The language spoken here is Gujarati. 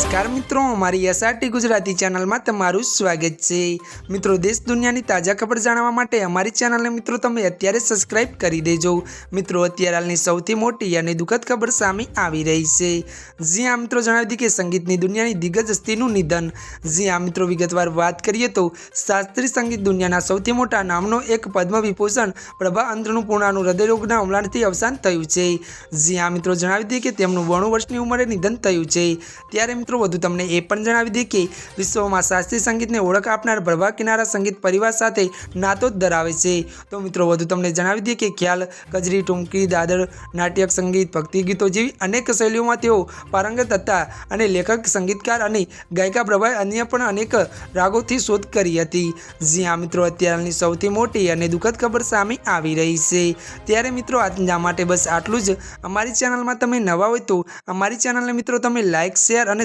નમસ્કાર મિત્રો અમારી એસઆરટી ગુજરાતી ચેનલમાં તમારું સ્વાગત છે. મિત્રો, દેશ દુનિયાની તાજા ખબર જાણવા માટે અમારી ચેનલને મિત્રો તમે અત્યારે સબસ્ક્રાઇબ કરી દેજો. મિત્રો, અત્યારે હાલની સૌથી મોટી અને દુઃખદ ખબર સામે આવી રહી છે. જી આ મિત્રો, જણાવી દીધી કે સંગીતની દુનિયાની દિગ્ગજ હસ્તીનું નિધન. જી આ મિત્રો, વિગતવાર વાત કરીએ તો શાસ્ત્રીય સંગીત દુનિયાના સૌથી મોટા નામનો એક પદ્મ વિભૂષણ પ્રભા અંધનું પૂર્ણાનું હૃદયરોગના હુમલાથી અવસાન થયું છે. જી આ મિત્રો, જણાવી દીધી કે તેમનું બાણું વર્ષની ઉંમરે નિધન થયું છે. ત્યારે વધુ તમને એ પણ જણાવી દઈએ કે વિશ્વમાં શાસ્ત્રીય સંગીતને ઓળખ આપનાર પ્રભા કિનારા સંગીત પરિવાર સાથે નાતો જ ધરાવે છે. તો મિત્રો, વધુ તમને જણાવી દઈએ કે ખ્યાલ, કજરી, ટૂંકી, દાદર, નાટ્યક સંગીત, ભક્તિ ગીતો જેવી અનેક શૈલીઓમાં તેઓ પારંગત હતા અને લેખક, સંગીતકાર અને ગાયિકા પ્રભાએ અન્ય પણ અનેક રાગોથી શોધ કરી હતી. જ્યાં મિત્રો, અત્યારની સૌથી મોટી અને દુઃખદ ખબર સામે આવી રહી છે. ત્યારે મિત્રો, આજના માટે બસ આટલું જ. અમારી ચેનલમાં તમે નવા હોય તો અમારી ચેનલને મિત્રો, તમે લાઇક શેર અને